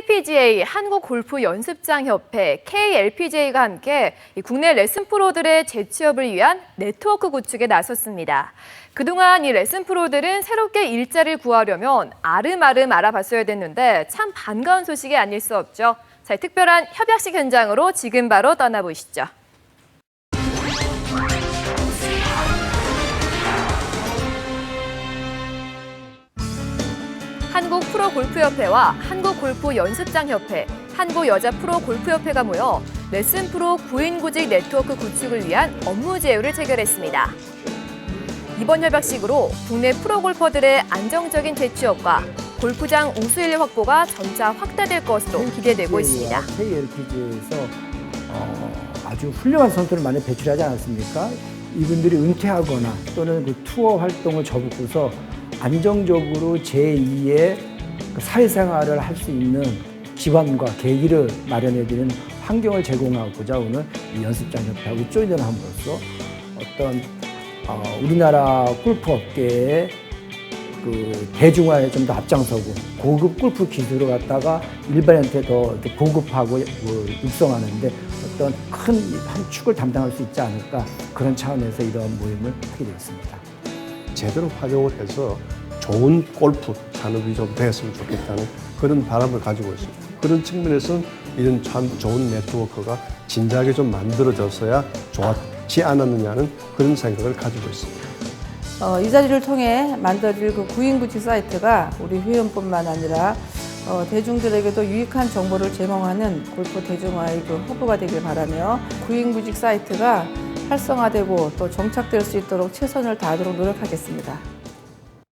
KPGA 한국 골프 연습장 협회 KLPGA가 함께 이 국내 레슨 프로들의 재취업을 위한 네트워크 구축에 나섰습니다. 그동안 이 레슨 프로들은 새롭게 일자리를 구하려면 아름아름 알아봤어야 됐는데 참 반가운 소식이 아닐 수 없죠. 자, 이 특별한 협약식 현장으로 지금 바로 떠나보시죠. 한국 프로골프협회와 한국골프연습장협회, 한국여자프로골프협회가 모여 레슨 프로 구인구직 네트워크 구축을 위한 업무 제휴를 체결했습니다. 이번 협약식으로 국내 프로골퍼들의 안정적인 재취업과 골프장 우수일 확보가 점차 확대될 것으로 기대되고 있습니다. KLPGA에서 어, 아주 훌륭한 선수를 많이 배출하지 않았습니까? 이분들이 은퇴하거나 또는 그 투어 활동을 접고서 안정적으로 제2의 그 사회생활을 할 수 있는 기반과 계기를 마련해드리는 환경을 제공하고자 오늘 이 연습장 협회하고 조인을 함으로써 어떤 어, 우리나라 골프 업계의 그 대중화에 좀 더 앞장서고 고급 골프 기술을 갖다가 일반인한테 더 보급하고 뭐 육성하는데 어떤 큰 한 축을 담당할 수 있지 않을까 그런 차원에서 이런 모임을 하게 되었습니다. 제대로 활용을 해서 좋은 골프 산업이 좀 됐으면 좋겠다는 그런 바람을 가지고 있습니다. 그런 측면에서는 이런 참 좋은 네트워크가 진작에 좀 만들어져서야 좋았지 않았느냐는 그런 생각을 가지고 있습니다. 어, 이 자리를 통해 만들어질 그 구인구직 사이트가 우리 회원뿐만 아니라 어, 대중들에게도 유익한 정보를 제공하는 골프 대중화의 그 허브가 되길 바라며 구인구직 사이트가 활성화되고 또 정착될 수 있도록 최선을 다하도록 노력하겠습니다.